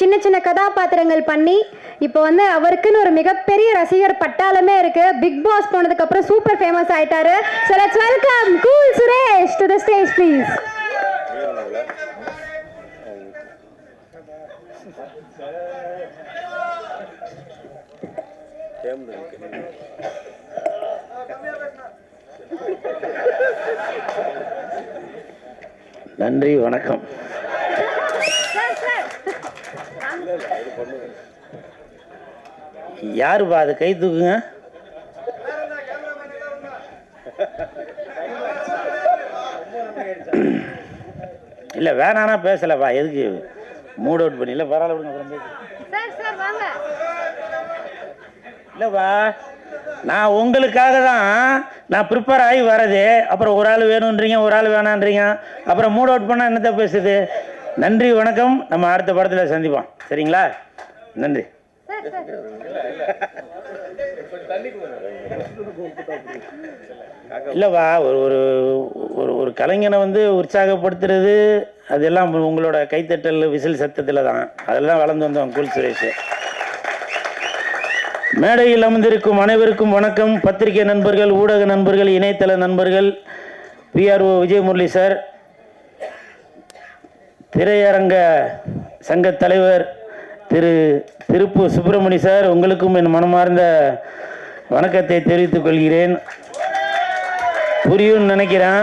சின்ன சின்ன கதாபாத்திரங்கள் பண்ணி இப்போ வந்து அவருக்குன்னு ஒரு மிகப்பெரிய ரசிகர் பட்டாளமே இருக்கு. பிக் பாஸ் போனதுக்கு அப்புறம் சூப்பர் ஃபேமஸ் ஆயிட்டாரு. So let's welcome cool Suresh to the stage please நன்றி வணக்கம். யாருப்பா அது கை தூக்குங்க? இல்லை வேணானா பேசலப்பா எதுக்கு? மூட் அவுட் பண்ணி இல்லை பரவாயில்ல விடுங்க அப்புறம் இல்லைப்பா நான் உங்களுக்காக தான் நான் ப்ரிப்பேர் ஆகி வரது. அப்புறம் ஒரு ஆள் வேணுன்றீங்க ஒரு ஆள் வேணான்றீங்க அப்புறம் மூட் அவுட் பண்ணால் என்னத்த பேசுது? நன்றி வணக்கம். நம்ம அடுத்த படத்தில் சந்திப்போம். சரிங்களா? நன்றி. இல்லைவா இல்லைப்பா ஒரு ஒரு ஒரு ஒரு கலைஞனை வந்து உற்சாகப்படுத்துறது அதெல்லாம் உங்களோட கைத்தட்டல் விசில் சத்தத்தில் தான். அதில் தான் வளர்ந்து வந்தோம் கூல் சுரேஷ். மேடையில் அமர்ந்திருக்கும் அனைவருக்கும் வணக்கம். பத்திரிகை நண்பர்கள் ஊடக நண்பர்கள் இணையதள நண்பர்கள் பிஆர்ஓ விஜயமுரளி சார். திரையரங்க சங்க தலைவர் திரு திருப்பு சுப்பிரமணி சார் உங்களுக்கும் என் மனமார்ந்த வணக்கத்தை தெரிவித்துக் கொள்கிறேன். புரியும்னு நினைக்கிறேன்.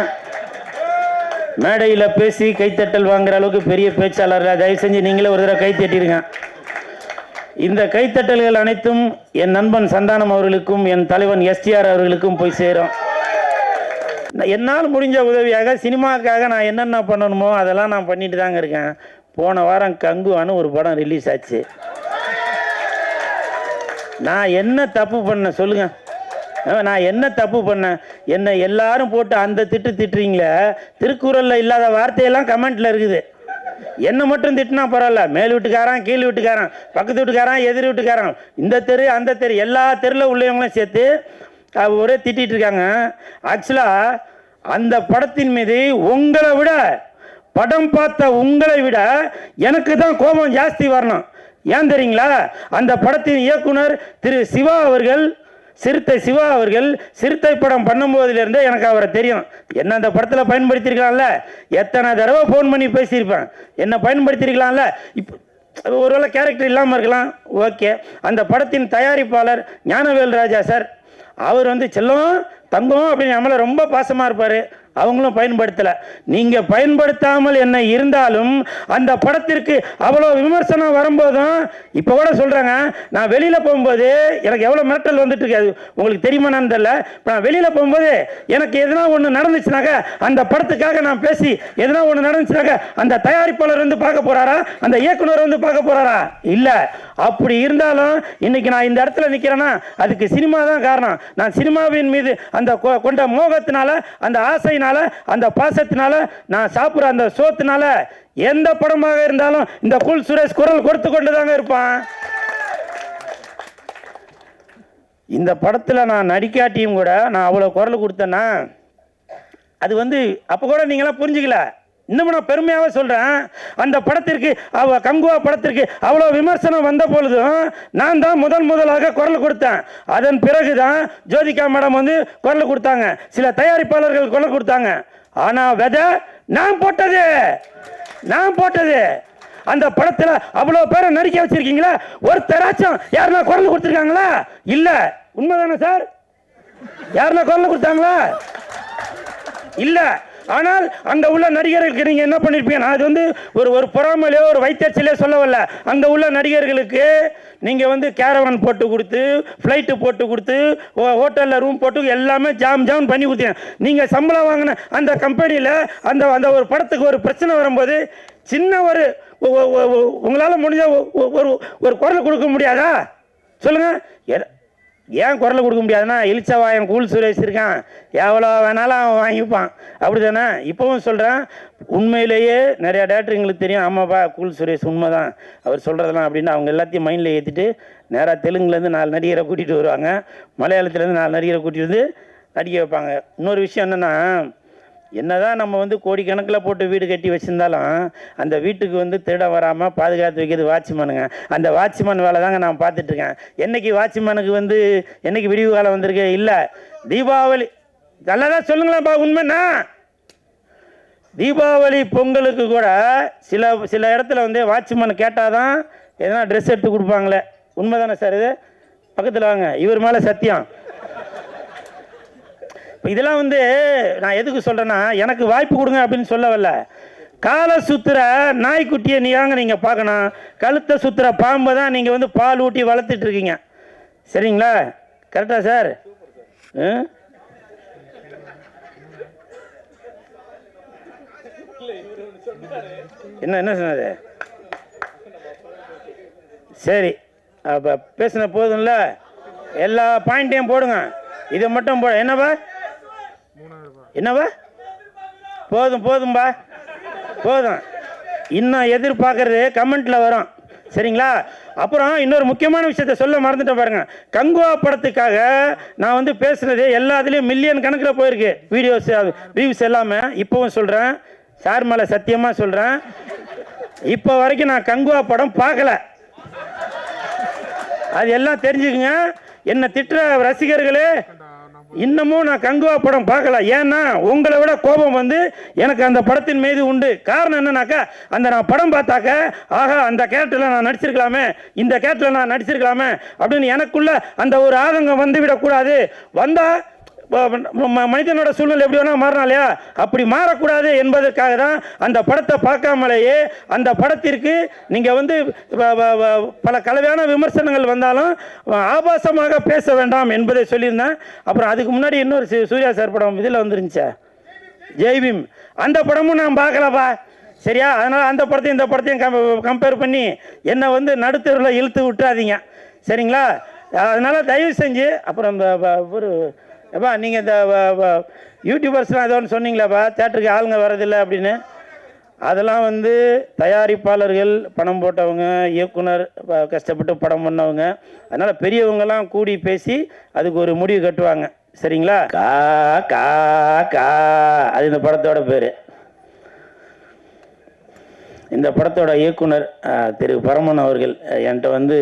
மேடையில் பேசி கைத்தட்டல் வாங்குற அளவுக்கு பெரிய பேச்சாளர் தயவு செஞ்சு நீங்களே ஒரு தடவை கை தட்டிடுங்க இந்த கைத்தட்டல்கள் அனைத்தும் என் நண்பன் சந்தானம் அவர்களுக்கும் என் தலைவன் எஸ்டிஆர் அவர்களுக்கும் போய் சேரும். என்னால் முடிஞ்ச உதவியாக சினிமாவுக்காக நான் என்னென்ன பண்ணணுமோ அதெல்லாம் நான் பண்ணிட்டு தாங்க இருக்கேன். போன வாரம் கங்குவான்னு ஒரு படம் ரிலீஸ் ஆச்சு. நான் என்ன தப்பு பண்ணேன் சொல்லுங்க. நான் என்ன தப்பு பண்ணேன்? என்னை எல்லாரும் போட்டு அந்த திட்டு திட்டுறீங்களே திருக்குறளில் இல்லாத வார்த்தையெல்லாம் கமெண்ட்டில் இருக்குது. என்ன மட்டும் திட்டினா பரவாயில்ல. மேல் வீட்டுக்காரன் கீழ் வீட்டுக்காரன் பக்கத்து வீட்டுக்காரன் எதிர் வீட்டுக்காரன் இந்த தெரு அந்த தெரு எல்லா தெருவில் உள்ளவங்களும் சேர்த்து ஒரே திட்டிட்டு இருக்காங்க. ஆக்சுவலாக அந்த படத்தின் மீது உங்களை விட படம் பார்த்த உங்களை விட எனக்கு தான் கோபம் ஜாஸ்தி வரணும். ஏன் தெரியுங்களா? அந்த படத்தின் இயக்குனர் திரு சிவா அவர்கள் சிறுத்தை சிவா அவர்கள் சிறுத்தை படம் பண்ணும்போதிலிருந்தே எனக்கு அவரை தெரியும். என்ன அந்த படத்தில் பயன்படுத்தியிருக்கலாம்ல? எத்தனை தடவை ஃபோன் பண்ணி பேசியிருப்பேன். என்ன பயன்படுத்தியிருக்கலாம்ல? இப்போ ஒருவேளை கேரக்டர் இல்லாமல் இருக்கலாம். ஓகே அந்த படத்தின் தயாரிப்பாளர் ஞானவேல் ராஜா சார். அவர் வந்து செல்லம் தங்கம் அப்படின்னு நம்மளை ரொம்ப பாசமாக இருப்பார். அவங்களும் பயன்படுத்தலை. நீங்கள் பயன்படுத்தாமல் என்ன இருந்தாலும் அந்த படத்திற்கு அவ்வளோ விமர்சனம் வரும்போதும் இப்போ கூட சொல்கிறாங்க நான் வெளியில் போகும்போது எனக்கு எவ்வளோ மிரட்டல் வந்துட்டு இருக்காது உங்களுக்கு தெரியுமான்னு தெரியல. இப்போ நான் வெளியில் போகும்போது எனக்கு எதனா ஒன்று நடந்துச்சுனாக்க அந்த படத்துக்காக நான் பேசி எதனா ஒன்று நடந்துச்சுனாக்க அந்த தயாரிப்பாளர் வந்து பார்க்க போகிறாரா அந்த இயக்குனர் வந்து பார்க்க போகிறாரா இல்லை. அப்படி இருந்தாலும் இன்னைக்கு நான் இந்த இடத்துல நிற்கிறேன்னா அதுக்கு சினிமா தான் காரணம். நான் சினிமாவின் மீது அந்த கொண்ட மோகத்தினால அந்த ஆசை ஆசையினால அந்த பாசத்தினால நான் சாப்பிட்ற அந்த சோத்துனால எந்த படமாக இருந்தாலும் இந்த குல் சுரேஷ் குரல் கொடுத்து கொண்டு தாங்க இருப்பான். இந்த படத்தில் நான் நடிக்காட்டியும் கூட நான் அவ்வளோ குரல் கொடுத்தேன்னா அது வந்து அப்போ கூட நீங்களாம் புரிஞ்சுக்கல. இன்னமும் நான் பெருமையாகவே சொல்கிறேன் அந்த படத்திற்கு அவ கங்குவா படத்திற்கு அவ்வளோ விமர்சனம் வந்த பொழுதும் நான் தான் முதல் முதலாக குரல் கொடுத்தேன். அதன் பிறகு தான் ஜோதிகா மேடம் வந்து குரல் கொடுத்தாங்க. சில தயாரிப்பாளர்கள் குரல் கொடுத்தாங்க. ஆனால் விதை நான் போட்டது. நான் போட்டது. அந்த படத்தில் அவ்வளோ பேரை நடிக்க வச்சிருக்கீங்களா? ஒருத்தராச்சும் யாருன்னா குரல் கொடுத்துருக்காங்களா? இல்லை. உண்மைதானே சார்? யாருன்னா குரல் கொடுத்தாங்களா? இல்லை. ஆனால் அங்க உள்ள நடிகர்களுக்கு நீங்க என்ன பண்ணிருப்பீங்க? நான் அது வந்து ஒரு ஒரு பொறாமலையோ ஒரு வைத்தறிச்சலையோ சொல்ல வரல அங்க உள்ள நடிகர்களுக்கு நீங்க வந்து கேரவன் போட்டு கொடுத்து ஃப்ளைட்டு போட்டு கொடுத்து ஹோட்டலில் ரூம் போட்டு எல்லாமே ஜாம் ஜாம் பண்ணி கொடுத்தீங்க. நீங்க சம்பளம் வாங்கின அந்த கம்பெனியில அந்த அந்த ஒரு படத்துக்கு ஒரு பிரச்சனை வரும்போது சின்ன ஒரு உங்களால் முடிஞ்ச ஒரு ஒரு குரல் கொடுக்க முடியாதா? சொல்லுங்க. ஏன் குரல் கொடுக்க முடியாதுன்னா இளிச்சவாயன் கூல் சுரேஷ் இருக்கான். எவ்வளோ வேணாலும் அவன் வாங்கிப்பான். அப்படி தானே இப்போவும் சொல்கிறேன் உண்மையிலேயே நிறையா டேரக்டர் எங்களுக்கு தெரியும். ஆமாப்பா கூல் சுரேஷ் உண்மை தான் அவர் சொல்கிறதெல்லாம் அப்படின்னு அவங்க எல்லாத்தையும் மைண்டில் ஏற்றிட்டு நேராக தெலுங்குலேருந்து நாலு நடிகரை கூட்டிகிட்டு வருவாங்க. மலையாளத்துலேருந்து நாலு நடிகரை கூட்டிகிட்டு வந்து நடிக்க வைப்பாங்க. இன்னொரு விஷயம் என்னென்னா என்னதான் நம்ம வந்து கோடிக்கணக்கில் போட்டு வீடு கட்டி வச்சுருந்தாலும் அந்த வீட்டுக்கு வந்து திருட வராமல் பாதுகாத்து வைக்கிறது வாட்ச்மேனுங்க. அந்த வாட்ச்மேன் வேலை தாங்க நான் பார்த்துட்ருக்கேன். என்றைக்கு வாட்ச்மேனுக்கு வந்து என்னைக்கு விடிவு காலம் வந்திருக்கு? இல்லை. தீபாவளி நல்லதா சொல்லுங்களேன்ப்பா உண்மைண்ணா தீபாவளி பொங்கலுக்கு கூட சில சில இடத்துல வந்து வாட்ச்மேன் கேட்டால் தான் எதனா ட்ரெஸ் எடுத்து கொடுப்பாங்களே. உண்மை தானே சார் இது? பக்கத்தில் வாங்க. இவர் மேலே சத்தியம். இதெல்லாம் வந்து நான் எதுக்கு சொல்கிறேன்னா எனக்கு வாய்ப்பு கொடுங்க அப்படின்னு சொல்ல வரல காலை சுத்துற நாய்க்குட்டியை நீங்க நீங்கள் பார்க்கணும்? கழுத்தை சுத்துற பாம்பை தான் நீங்கள் வந்து பால் ஊட்டி வளர்த்துட்டு இருக்கீங்க. சரிங்களா? கரெக்டா சார்? என்ன என்ன சொன்னது சரி அப்போ பேசின போதும்ல? எல்லா பாயிண்ட்டையும் போடுங்க. இதை மட்டும் போட. என்னப்பா? என்னப்பா போதும் போதும்பா. போதும். இன்னும் எதிர்பார்க்கறது கமெண்ட்ல வரும். சரிங்களா? அப்புறம் இன்னொரு முக்கியமான விஷயத்த சொல்ல மறந்துட்டேன் பாருங்கள் கங்குவா படத்துக்காக நான் வந்து பேசுனது எல்லாத்துலேயும் மில்லியன் கணக்கில் போயிருக்கு. வீடியோஸ் வியூஸ் எல்லாமே. இப்போவும் சொல்கிறேன் சார் மேலே சத்தியமாக சொல்கிறேன் இப்போ வரைக்கும் நான் கங்குவா படம் பார்க்கல. அது எல்லாம் தெரிஞ்சுக்குங்க. என்னை திட்டுற ரசிகர்களே இன்னமும் நான் கங்குவா படம் பார்க்கல. ஏன்னா உங்களை விட கோபம் வந்து எனக்கு அந்த படத்தின் மீது உண்டு. காரணம் என்னன்னாக்கா அந்த நான் படம் பார்த்தாக்க ஆகா அந்த கேரக்டரில் நான் நடிச்சிருக்கலாமே இந்த கேரக்டரில் நான் நடிச்சிருக்கலாமே அப்படின்னு எனக்குள்ள அந்த ஒரு ஆதங்கம் வந்து விடக்கூடாது. வந்தால் மனிதனோட சூழ்நிலை எப்படி வேணால் மாறலாம் இல்லையா? அப்படி மாறக்கூடாது என்பதற்காக தான் அந்த படத்தை பார்க்காமலேயே அந்த படத்திற்கு நீங்கள் வந்து வ- வ- வ- பல கலவையான விமர்சனங்கள் வந்தாலும் ஆபாசமாக பேச வேண்டாம் என்பதை சொல்லியிருந்தேன். அப்புறம் அதுக்கு முன்னாடி இன்னொரு சு- சூர்யா சார் படம் இதில் வந்துருந்துச்சா. ஜெய்பீம் அந்த படமும் நான் பார்க்கலப்பா. சரியா? அதனால் அந்த படத்தையும் இந்த படத்தையும் கம்பேர் பண்ணி என்னை வந்து நடுத்தருவில் இழுத்து விட்டுறாதீங்க. சரிங்களா? அதனால் தயவு செஞ்சு அப்புறம் இந்த ஒரு எப்பா நீங்கள் இந்த வ- வ- யூடியூபர்ஸ்லாம் ஏதோ ஒன்று சொன்னீங்களாப்பா? தேட்டருக்கு ஆளுங்க வரதில்லை அப்படின்னு. அதெல்லாம் வந்து தயாரிப்பாளர்கள் பணம் போட்டவங்க இயக்குனர் கஷ்டப்பட்டு படம் பண்ணவங்க. அதனால் பெரியவங்கெல்லாம் கூடி பேசி அதுக்கு ஒரு முடிவு கட்டுவாங்க. சரிங்களா? கா கா கா அது இந்த படத்தோட பேர். இந்த படத்தோட இயக்குனர் திரு பரமன் அவர்கள் என்கிட்ட வந்து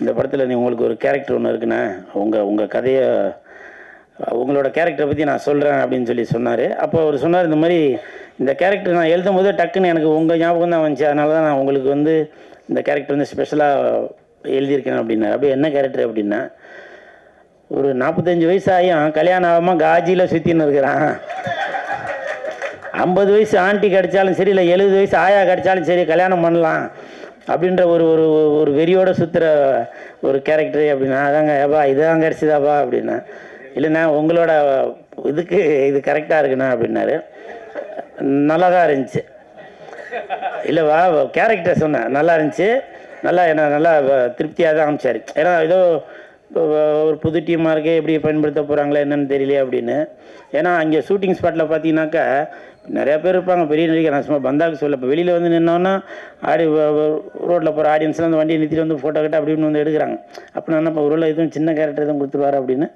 இந்த படத்தில் நீ உங்களுக்கு ஒரு கேரக்டர் ஒன்று இருக்குண்ணே. உங்கள் உங்கள் கதையை உங்களோட கேரக்டரை பற்றி நான் சொல்கிறேன் அப்படின்னு சொல்லி சொன்னார். அப்போ அவர் சொன்னார் இந்த மாதிரி இந்த கேரக்டர் நான் எழுதும் போது டக்குன்னு எனக்கு உங்கள் ஞாபகம் தான் வந்துச்சு. அதனால தான் நான் உங்களுக்கு வந்து இந்த கேரக்டர் வந்து ஸ்பெஷலாக எழுதியிருக்கேன் அப்படின்னாரு. அப்படியே என்ன கேரக்டர் அப்படின்னா ஒரு நாற்பத்தஞ்சு வயசு ஆகியும் கல்யாணம் ஆகாமல் காஜியில் சுற்றின்னு இருக்கிறான். ஐம்பது வயசு ஆண்டி கிடைச்சாலும் சரி இல்லை எழுபது வயசு ஆயா கிடைச்சாலும் சரி கல்யாணம் பண்ணலாம் அப்படின்ற ஒரு ஒரு ஒரு வெறியோட சுற்றுற ஒரு கேரக்டர் அப்படின்னா அதாங்க ஏப்பா இதுதான் கிடச்சிதாப்பா அப்படின்னா இல்லைண்ணா உங்களோட இதுக்கு இது கரெக்டாக இருக்குண்ணா அப்படின்னாரு. நல்லா தான் இருந்துச்சு இல்லைவா கேரக்டர் சொன்னேன். நல்லா இருந்துச்சு. நல்லா என்ன நல்லா திருப்தியாக தான் அமைச்சார். ஏன்னா ஏதோ ஒரு புது டீமாக இருக்கே எப்படி பயன்படுத்த போகிறாங்களா என்னன்னு தெரியலையே அப்படின்னு. ஏன்னா அங்கே ஷூட்டிங் ஸ்பாட்டில் பார்த்தீங்கன்னாக்கா நிறையா பேர் இருப்பாங்க பெரிய நடிகர். நான் சும்மா பந்தாக்கு சொல்ல இப்போ வெளியில் வந்து நின்னோன்னா ஆடி ரோட்டில் போகிற ஆடியன்ஸ்லாம் அந்த வண்டியை நிறுத்திட்டு வந்து ஃபோட்டோ கட்ட அப்படின்னு வந்து எடுக்கிறாங்க. அப்படின்னா நம்ம ஒரு எதுவும் சின்ன கேரக்டர் எதுவும் கொடுத்துருவார் அப்படின்னு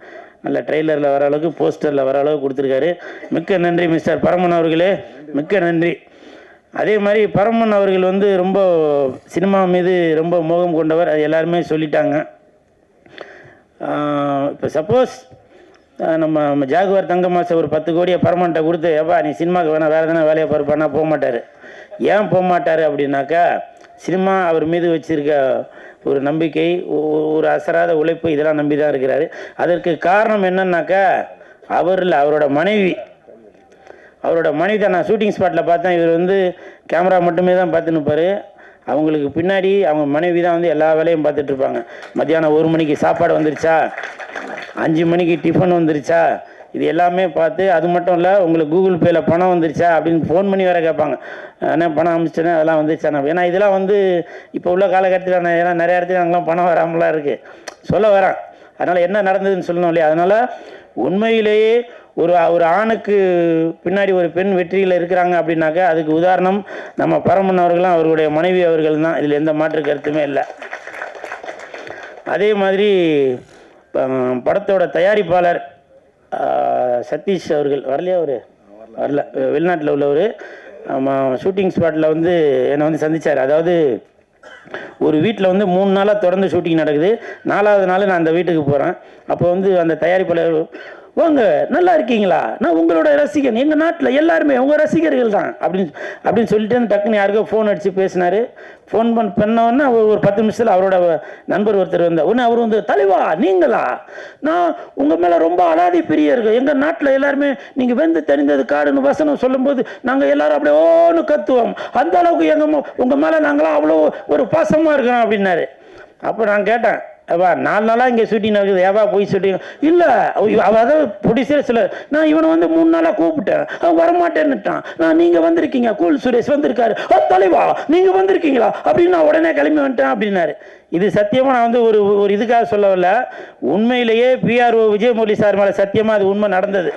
நல்ல ட்ரெய்லரில் வர அளவுக்கு போஸ்டரில் வர அளவுக்கு கொடுத்துருக்காரு. மிக்க நன்றி மிஸ்டர் பரமன் அவர்களே. மிக்க நன்றி. அதே மாதிரி பரமன் அவர்கள் வந்து ரொம்ப சினிமா மீது ரொம்ப மோகம் கொண்டவர். அது எல்லாருமே சொல்லிட்டாங்க. இப்போ சப்போஸ் நம்ம ஜாகுவார் தங்க மாதம் ஒரு பத்து கோடியை பரமன்ட்ட கொடுத்து ஏப்பா நீ சினிமாவுக்கு வேணால் வேறு எதனா வேலையை பாரு போக மாட்டார். ஏன் போக மாட்டார் அப்படின்னாக்கா சினிமா அவர் மீது வச்சுருக்க ஒரு நம்பிக்கை ஒரு அசராத உழைப்பு இதெல்லாம் நம்பி தான் இருக்கிறாரு. அதற்கு காரணம் என்னன்னாக்கா அவர் இல்லை அவரோட மனைவி. அவரோட மனைவி தான் நான் ஷூட்டிங் ஸ்பாட்டில் பார்த்தேன். இவர் வந்து கேமரா மட்டுமே தான் பார்த்துன்னு அவங்களுக்கு பின்னாடி அவங்க மனைவி தான் வந்து எல்லா வேலையும் பார்த்துட்ருப்பாங்க மத்தியானம் ஒரு மணிக்கு சாப்பாடு வந்துருச்சா? அஞ்சு மணிக்கு டிஃபன் வந்துருச்சா? இது எல்லாமே பார்த்து அது மட்டும் இல்லை உங்களுக்கு கூகுள் பேயில் பணம் வந்துருச்சா அப்படின்னு ஃபோன் பண்ணி வேறு கேட்பாங்க. ஏன்னா பணம் அனுப்பிச்சேன்னா அதெல்லாம் வந்துருச்சாண்ணா ஏன்னா இதெல்லாம் வந்து இப்போ உள்ள காலகட்டத்தில் நான் ஏன்னா நிறைய இடத்துல நாங்களாம் பணம் வராமலாம் இருக்குது சொல்ல வரேன். அதனால் என்ன நடந்ததுன்னு சொல்லணும் இல்லையா? அதனால் உண்மையிலேயே ஒரு ஒரு ஆணுக்கு பின்னாடி ஒரு பெண் வெற்றியில் இருக்கிறாங்க அப்படின்னாக்கா அதுக்கு உதாரணம் நம்ம பரமன் அவர்களும் அவர்களுடைய மனைவி அவர்கள் தான். இதில் எந்த மாற்று கருத்துமே இல்லை. அதே மாதிரி படத்தோட தயாரிப்பாளர் சதீஷ் அவர்கள் வரலையா அவரு? வரல. வெளிநாட்டில் உள்ளவர். ஷூட்டிங் ஸ்பாட்டில் வந்து என்னை வந்து சந்திச்சார். அதாவது ஒரு வீட்டில் வந்து மூணு நாளாக தொடர்ந்து ஷூட்டிங் நடக்குது. நாலாவது நாள் நான் அந்த வீட்டுக்கு போகிறேன் அப்போ வந்து அந்த தயாரிப்பாளர் வாங்க நல்லா இருக்கீங்களா? நான் உங்களோட ரசிகன். எங்கள் நாட்டில் எல்லாருமே உங்கள் ரசிகர்கள் தான். அப்படின்னு அப்படின்னு சொல்லிட்டு டக்குன்னு யாருக்கோ ஃபோன் அடித்து பேசினார். ஃபோன் பண்ண பண்ணோன்னே ஒரு ஒரு பத்து நிமிஷத்தில் அவரோட நண்பர் ஒருத்தர் வந்தார். உடனே அவர் வந்து தலைவா நீங்களா? நான் உங்கள் மேலே ரொம்ப அலாதி பிரியர்கள். எங்கள் நாட்டில் எல்லாருமே நீங்கள் வெந்து தெரிந்தது காடுன்னு வசனம் சொல்லும்போது நாங்கள் எல்லாரும் அப்படியே ஓன்னு கத்துவோம். அந்த அளவுக்கு எங்கள் உங்கள் மேலே நாங்களாம் அவ்வளோ ஒரு பாசமாக இருக்கிறோம் அப்படின்னாரு. அப்போ நான் கேட்டேன் அவா நாலு நாளாக இங்கே ஷூட்டிங் நடக்குது. ஏவா போய் ஷூட்டிங் இல்லை அவள் அதாவது ப்ரொடியூசர் சில நான் இவனை வந்து மூணு நாளாக கூப்பிட்டேன். அவன் வரமாட்டேன்னுட்டான். நான் நீங்கள் வந்திருக்கீங்க. கூல் சுரேஷ் வந்திருக்காரு. ஓ தலைவா நீங்கள் வந்திருக்கீங்களா? அப்படின்னு நான் உடனே கிளம்பி வந்துட்டேன் அப்படின்னாரு. இது சத்தியமாக நான் வந்து ஒரு ஒரு இதுக்காக சொல்ல வரல உண்மையிலேயே பிஆர்ஓ விஜயமுரளி சார் மேலே சத்தியமாக அது உண்மை நடந்தது.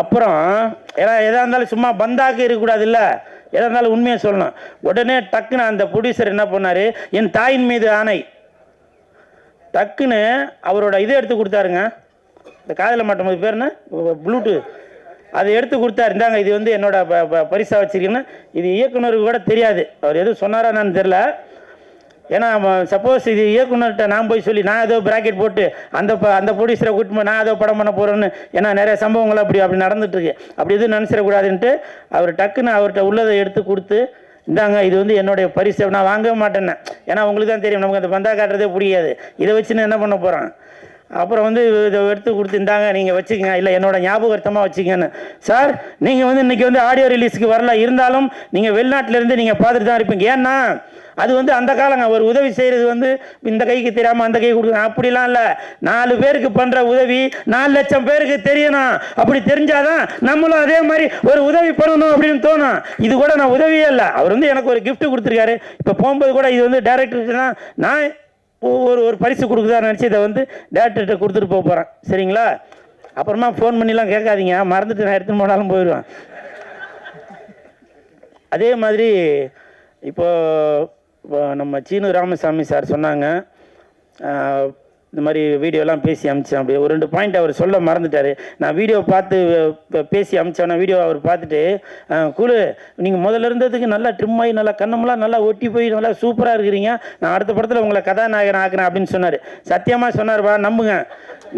அப்புறம் ஏன்னா எதாக இருந்தாலும் சும்மா பந்தாக்கு இருக்கக்கூடாதுல்ல? எதாக இருந்தாலும் உண்மையை சொல்லணும்? உடனே டக்குன்னு அந்த ப்ரொடியூசர் என்ன பண்ணார்? என் தாயின் மீது ஆணை. டக்குன்னு அவரோட இதை எடுத்து கொடுத்தாருங்க. இந்த காதில் மாட்டும் போது பேர் என்ன? ப்ளூடூத் அதை எடுத்து கொடுத்தாரு. இருந்தாங்க இது வந்து என்னோட ப- ப- இது இயக்குனருக்கு கூட தெரியாது. அவர் எதுவும் சொன்னாரா என்னன்னு தெரில ஏன்னா சப்போஸ் இது இயக்குனர்கிட்ட நான் போய் சொல்லி நான் ஏதோ பிராக்கெட் போட்டு அந்த ப- அந்த ப்ரொடியூசரை கூட்டு நான் ஏதோ படம் பண்ண போகிறேன்னு ஏன்னா நிறைய சம்பவங்கள் அப்படி அப்படி நடந்துட்டுருக்கு. அப்படி எதுவும் நினச்சிடக்கூடாதுன்ட்டு அவர் டக்குன்னு அவர்கிட்ட உள்ளதை எடுத்து கொடுத்து இந்தாங்க இது வந்து என்னுடைய பரிசு நான் வாங்கவே மாட்டேன்னே ஏன்னா உங்களுக்கு தான் தெரியும் நமக்கு அந்த பந்தா காட்டுறதே பிடிக்காது. இதை வச்சு நான் என்ன பண்ண போகிறேன் அப்புறம் வந்து இதை எடுத்து கொடுத்துருந்தாங்க நீங்கள் வச்சுக்கோங்க. இல்லை என்னோட ஞாபகார்த்தமாக வச்சுக்கங்கன்னு. சார் நீங்கள் வந்து இன்றைக்கி வந்து ஆடியோ ரிலீஸ்க்கு வரல. இருந்தாலும் நீங்கள் வெளிநாட்டிலேருந்து நீங்கள் பார்த்துட்டு தான் இருப்பீங்க. ஏன்னா அது வந்து அந்த காலங்க. ஒரு உதவி செய்கிறது வந்து இந்த கைக்கு தெரியாமல் அந்த கை கொடுக்கணும். அப்படிலாம் இல்லை. நாலு பேருக்கு பண்ணுற உதவி நாலு லட்சம் பேருக்கு தெரியணும். அப்படி தெரிஞ்சாதான் நம்மளும் அதே மாதிரி ஒரு உதவி பண்ணணும் அப்படின்னு தோணும். இது கூட நான் உதவியே இல்லை. அவர் வந்து எனக்கு ஒரு கிஃப்ட்டு கொடுத்துருக்காரு. இப்போ போகும்போது கூட இது வந்து டேரக்டர் தான் நான் ஒரு ஒரு பரிசு கொடுக்குதான்னு நினச்சி இதை வந்து டேரக்டர்கிட்ட கொடுத்துட்டு போக போகிறேன் சரிங்களா? அப்புறமா ஃபோன் பண்ணிலாம் கேட்காதீங்க. மறந்துட்டு நான் எடுத்துன்னு போனாலும் போயிடுவேன். அதே மாதிரி இப்போ இப்போ நம்ம சீனு ராமசாமி சார் சொன்னாங்க இந்த மாதிரி வீடியோலாம் பேசி அமிச்சேன் அப்படி ஒரு ரெண்டு பாயிண்ட் அவர் சொல்ல மறந்துட்டார். நான் வீடியோ பார்த்து பேசி அமிச்சோன்னா வீடியோ அவர் பார்த்துட்டு குழு நீங்கள் முதல்ல இருந்ததுக்கு நல்லா ட்ரிம் ஆகி நல்லா கண்ணமெல்லாம் நல்லா ஒட்டி போய் நல்லா சூப்பராக இருக்கிறீங்க. நான் அடுத்த படத்தில் உங்களை கதாநாயகன் ஆக்குறேன் அப்படின்னு சொன்னார். சத்தியமாக சொன்னார்ப்பா நம்புங்க.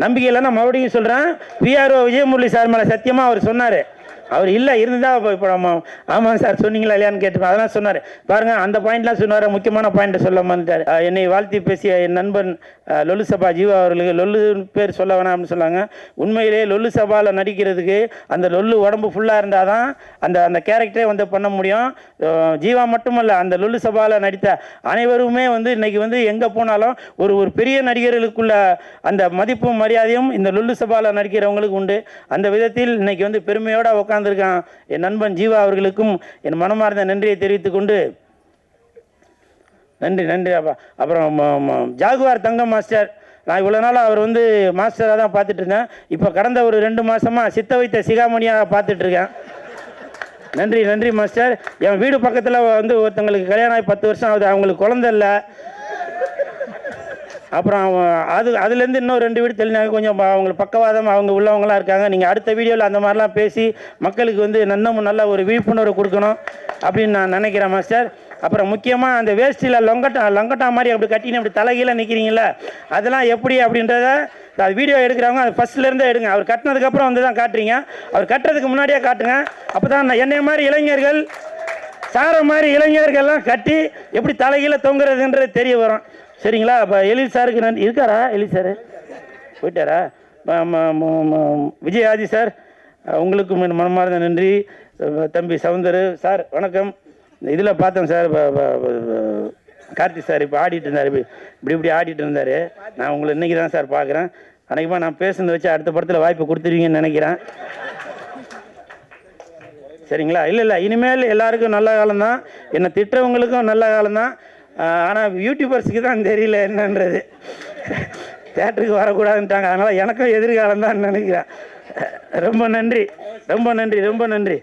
நம்பிக்கை இல்லைன்னா மறுபடியும் சொல்கிறேன் பிஆர்ஓ விஜயமுரளி சார் மேலே சத்தியமாக அவர் சொன்னார். அவர் இல்லை இருந்தா இப்போ இப்போ ஆமாம் ஆமாம் சார் சொன்னீங்களா இல்லையான்னு கேட்டு அதெல்லாம் சொன்னார். பாருங்க அந்த பாயிண்ட்லாம் சொன்னார். முக்கியமான பாயிண்ட் சொல்ல வந்துட்டார் என்னை வாழ்த்தி பேசிய என் நண்பன் லொல்லு சபா ஜீவா அவர்களுக்கு லொல்லு பேர் சொல்ல வேணாம்னு சொன்னாங்க. உண்மையிலே லொல்லு சபாவில் நடிக்கிறதுக்கு அந்த லொல்லு உடம்பு ஃபுல்லாக இருந்தால் தான் அந்த அந்த கேரக்டரே வந்து பண்ண முடியும். ஜீவா மட்டுமல்ல அந்த லொல்லு சபாவில் நடித்த அனைவருமே வந்து இன்னைக்கு வந்து எங்கே போனாலும் ஒரு ஒரு பெரிய நடிகர்களுக்குள்ள அந்த மதிப்பும் மரியாதையும் இந்த லொல்லு சபாவில் நடிக்கிறவங்களுக்கு உண்டு. அந்த விதத்தில் இன்னைக்கு வந்து பெருமையோட உட்காந்துருக்கான் என் நண்பன் ஜீவா அவர்களுக்கும் என் மனமார்ந்த நன்றியை தெரிவித்துக் கொண்டு நன்றி நன்றி அப்பா. அப்புறம் ஜாகுவார் தங்கம் மாஸ்டர். நான் இவ்வளோ நாள் அவர் வந்து மாஸ்டராக தான் பார்த்துட்டு இருந்தேன். இப்போ கடந்த ஒரு ரெண்டு மாதமாக சித்த வைத்த சிகாமணியாக பார்த்துட்டு இருக்கேன். நன்றி நன்றி மாஸ்டர். என் வீடு பக்கத்தில் வந்து ஒருத்தங்களுக்கு கல்யாணம் ஆகி பத்து வருஷம் ஆகுது. அவங்களுக்கு குழந்தை இல்லை. அப்புறம் அது அதுலேருந்து இன்னும் ரெண்டு வீடு தெளினாங்க கொஞ்சம் அவங்க அவங்களுக்கு பக்கவாதம் அவங்க உள்ளவங்களாம் இருக்காங்க. நீங்கள் அடுத்த வீடியோவில் அந்த மாதிரிலாம் பேசி மக்களுக்கு வந்து இன்னமும் நல்ல ஒரு விழிப்புணர்வு கொடுக்கணும் அப்படின்னு நான் நினைக்கிறேன் மாஸ்டர். அப்புறம் முக்கியமாக அந்த வேஷ்டியில் லொங்கட்டா லொங்கட்டா மாதிரி அப்படி கட்டின்னு அப்படி தலைகீழ நிற்கிறீங்கள அதெல்லாம் எப்படி அப்படின்றத அது வீடியோ எடுக்கிறவங்க அது ஃபஸ்ட்லேருந்தே எடுங்க. அவர் கட்டினதுக்கப்புறம் வந்து தான் காட்டுறீங்க. அவர் கட்டுறதுக்கு முன்னாடியே காட்டுங்க. அப்போ தான் என்னை மாதிரி இளைஞர்கள் சார மாதிரி இளைஞர்கள்லாம் கட்டி எப்படி தலைகீழ தொங்குறதுன்றது தெரிய வரும். சரிங்களா? அப்போ எழில் சாருக்கு நன்றி. இருக்காரா? எழில் சார்? போயிட்டாரா? ம- விஜய் ஆதி சார் உங்களுக்கும் மனமார்ந்த நன்றி. தம்பி சவுந்தர் சார் வணக்கம். இதில் பார்த்தேன் சார் கார்த்தி சார் இப்போ ஆடிட்டு இருந்தார். இப்படி இப்படி இப்படி ஆடிட்டு இருந்தார். நான் உங்களை இன்றைக்கி தான் சார் பார்க்குறேன். அன்றைக்குமா நான் பேசுனதை வச்சு அடுத்த படத்தில் வாய்ப்பு கொடுத்துருவீங்கன்னு நினைக்கிறேன். சரிங்களா? இல்லை இல்லை இனிமேல் எல்லாருக்கும் நல்ல காலம்தான். என்னை திட்டுறவங்களுக்கும் நல்ல காலம்தான். ஆனால் யூடியூபர்ஸுக்கு தான் தெரியல என்னன்றது. தேட்டருக்கு வரக்கூடாதுன்ட்டாங்க. அதனால் எனக்கும் எதிர்காலம் தான் நினைக்கிறேன். ரொம்ப நன்றி. ரொம்ப நன்றி. ரொம்ப நன்றி.